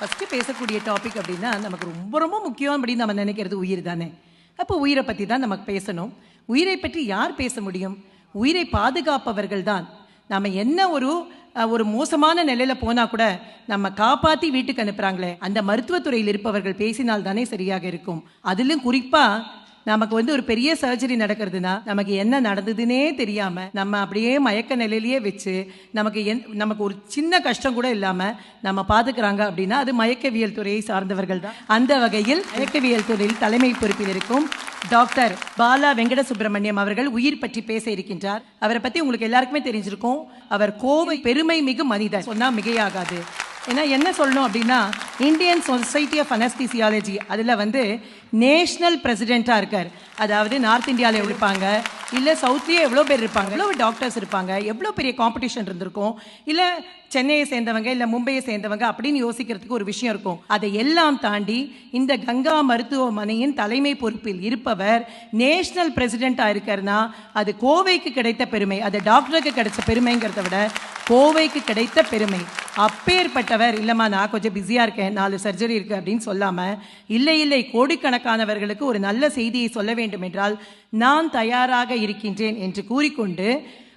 First பேசக்கூடிய topic அப்படின்னா நமக்கு ரொம்ப ரொம்ப முக்கியம் அப்படின்னு நம்ம நினைக்கிறது உயிர் தானே. அப்போ உயிரை பற்றி தான் நமக்கு பேசணும். உயிரை பற்றி யார் பேச முடியும்? உயிரை பாதுகாப்பவர்கள் தான். நம்ம என்ன ஒரு ஒரு மோசமான நிலையில போனால் கூட நம்ம காப்பாற்றி வீட்டுக்கு அனுப்புகிறாங்களே அந்த மருத்துவத்துறையில் இருப்பவர்கள் பேசினால் தானே சரியாக இருக்கும். அதிலும் குறிப்பாக நமக்கு வந்து ஒரு பெரிய சர்ஜரி நடக்கிறதுனா நமக்கு என்ன நடந்ததுன்னே தெரியாம நம்ம அப்படியே மயக்க நிலையிலேயே வச்சு நமக்கு என் நமக்கு ஒரு சின்ன கஷ்டம் கூட இல்லாம நம்ம பார்த்துக்கிறாங்க அப்படின்னா அது மயக்கவியல் துறையை சார்ந்தவர்கள் தான். அந்த வகையில் மயக்கவியல் துறையில் தலைமை பொறுப்பில் இருக்கும் டாக்டர் பாலா வெங்கட சுப்பிரமணியம் அவர்கள் உயிர் பற்றி பேச இருக்கின்றார். அவரை பத்தி உங்களுக்கு எல்லாருக்குமே தெரிஞ்சிருக்கும். அவர் கோவை பெருமை மிகு மனிதர். சொன்னா மிகையாகாது. ஏன்னா என்ன சொல்லணும் அப்படின்னா இந்தியன் சொசைட்டி ஆஃப் அனஸ்தீசியாலஜி அதில் வந்து நேஷ்னல் பிரசிடெண்ட்டாக இருக்கார். அதாவது நார்த் இந்தியாவில் இருப்பாங்க இல்லை சவுத்லேயே எவ்வளோ பேர் இருப்பாங்க எவ்வளோ டாக்டர்ஸ் இருப்பாங்க எவ்வளோ பெரிய காம்படிஷன் இருந்திருக்கும் இல்லை சென்னையை சேர்ந்தவங்க இல்லை மும்பையை சேர்ந்தவங்க அப்படின்னு யோசிக்கிறதுக்கு ஒரு விஷயம் இருக்கும். அதை எல்லாம் தாண்டி இந்த கங்கா மருத்துவமனையின் தலைமை பொறுப்பில் இருப்பவர் நேஷ்னல் பிரசிடெண்ட்டாக இருக்காருன்னா அது கோவைக்கு கிடைத்த பெருமை அது டாக்டருக்கு கிடைச்ச பெருமைங்கிறத விட கோவைக்கு கிடைத்த பெருமை. அப்பேற்பட்டவர் இல்லைம்மா நான் கொஞ்சம் பிஸியாக இருக்கேன் நாலு சர்ஜரி இருக்குது அப்படின்னு சொல்லாமல் இல்லை இல்லை கோடிக்கணக்கானவர்களுக்கு ஒரு நல்ல செய்தியை சொல்ல வேண்டும் என்றால் நான் தயாராக இருக்கின்றேன் என்று கூறிக்கொண்டு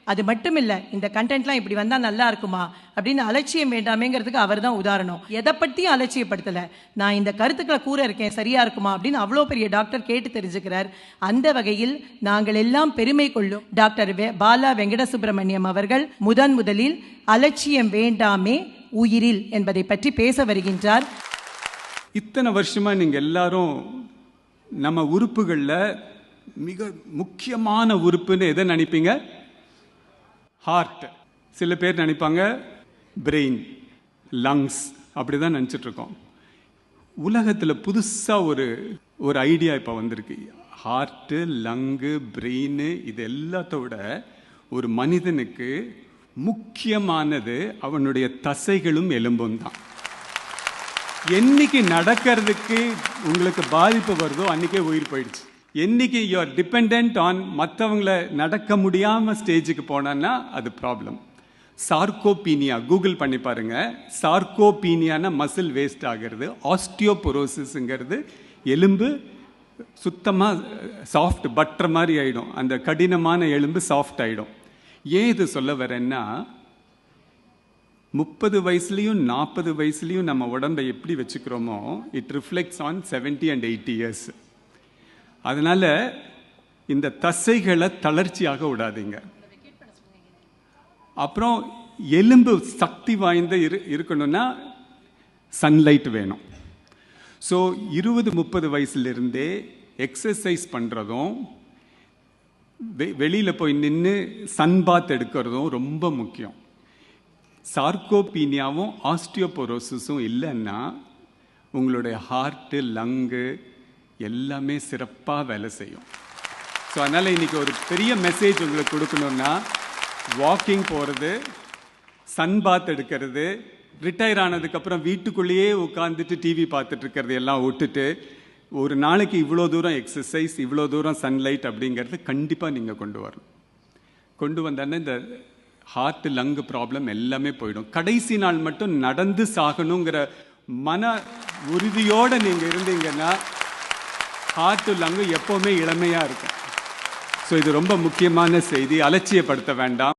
அது மட்டும் இல்லை இந்த கண்டென்ட்லாம் இப்படி வந்தால் நல்லா இருக்குமா? அப்படின்னு அலட்சியம் வேண்டாமேங்கிறதுக்கு அவர் தான் உதாரணம். எதை பற்றியும் அலட்சியப்படுத்தலை. நான் இந்த கருத்துக்களை கூற இருக்கேன் சரியா இருக்குமா? அப்படின்னு அவ்வளோ பெரிய டாக்டர் கேட்டு தெரிஞ்சுக்கிறார். அந்த வகையில் நாங்கள் எல்லாம் பெருமை கொள்ளும் டாக்டர் வே- பாலா வெங்கட சுப்பிரமணியம் அவர்கள் முதன் முதலில் அலட்சியம் வேண்டாமே உயிரில் என்பதை பற்றி பேச வருகின்றார். இத்தனை வருஷமாக நீங்கள் எல்லாரும் நம்ம உறுப்புகளில் மிக முக்கியமான உறுப்புன்னு எதை நினைப்பீங்க? ஹார்ட் சில பேர் நினைப்பாங்க பிரெயின் லங்ஸ் அப்படி தான் நினச்சிட்ருக்கோம். உலகத்தில் புதுசாக ஒரு ஒரு ஐடியா இப்போ வந்திருக்கு. ஹார்ட்டு லங்கு பிரெயின் இது எல்லாத்தோட ஒரு மனிதனுக்கு முக்கியமானது அவனுடைய தசைகளும் எலும்பும் தான். என்னைக்கு நடக்கிறதுக்கு உங்களுக்கு பாதிப்பு வருதோ அன்றைக்கே உயிர் போயிடுச்சு. என்னைக்கு யூ ஆர் டிபெண்ட் ஆன் மற்றவங்கள நடக்க முடியாமல் ஸ்டேஜுக்கு போனான்னா அது ப்ராப்ளம் சார்கோபீனியா கூகுள் பண்ணி பாருங்க. சார்கோபீனியானா மசில் வேஸ்ட் ஆகிறது ஆஸ்டியோபொரோசிஸுங்கிறது எலும்பு சுத்தமாக சாஃப்ட் பட்டர் மாதிரி ஆகிடும் அந்த கடினமான எலும்பு சாஃப்ட் ஆகிடும் ஏன் இது சொல்ல வரேன்னா முப்பது வயசுலேயும் நாற்பது வயசுலேயும் நம்ம உடம்பை எப்படி வச்சுக்கிறோமோ it reflects on 70 and eighty years அதனால் இந்த தசைகளை தளர்ச்சியாக விடாதீங்க. அப்புறம் எலும்பு சக்தி வாய்ந்த இரு இருக்கணும்னா சன்லைட் வேணும். ஸோ இருபது முப்பது வயசுலேருந்தே எக்ஸசைஸ் பண்ணுறதும் வெ வெளியில் போய் நின்று சன் பாத் எடுக்கிறதும் ரொம்ப முக்கியம். சார்கோபீனியாவும் ஆஸ்டியோபோரோசிஸும் இல்லைன்னா உங்களுடைய ஹார்ட்டு லங்கு எல்லாமே சிறப்பாக வேலை செய்யும். ஸோ அதனால் இன்னைக்கு ஒரு பெரிய மெசேஜ் உங்களுக்கு கொடுக்கணுன்னா வாக்கிங் போகிறது சன் பாத் எடுக்கிறது ரிட்டையர் ஆனதுக்கப்புறம் வீட்டுக்குள்ளேயே உட்காந்துட்டு டிவி பார்த்துட்டு இருக்கிறது எல்லாம் விட்டுட்டு ஒரு நாளைக்கு இவ்வளோ தூரம் எக்ஸசைஸ் இவ்வளோ தூரம் சன்லைட் அப்படிங்கிறது கண்டிப்பாக நீங்கள் கொண்டு வரணும். கொண்டு வந்தோன்னா இந்த ஹார்ட் லங் ப்ராப்ளம் எல்லாமே போயிடும். கடைசி நாள் மட்டும் நடந்து சாகணுங்கிற மன உறுதியோடு நீங்கள் இருந்தீங்கன்னா ஹார்ட் லங்கு எப்போவுமே இளமையாக இருக்கும். ஸோ இது ரொம்ப முக்கியமான செய்தி. அலட்சியப்படுத்த வேண்டாம்.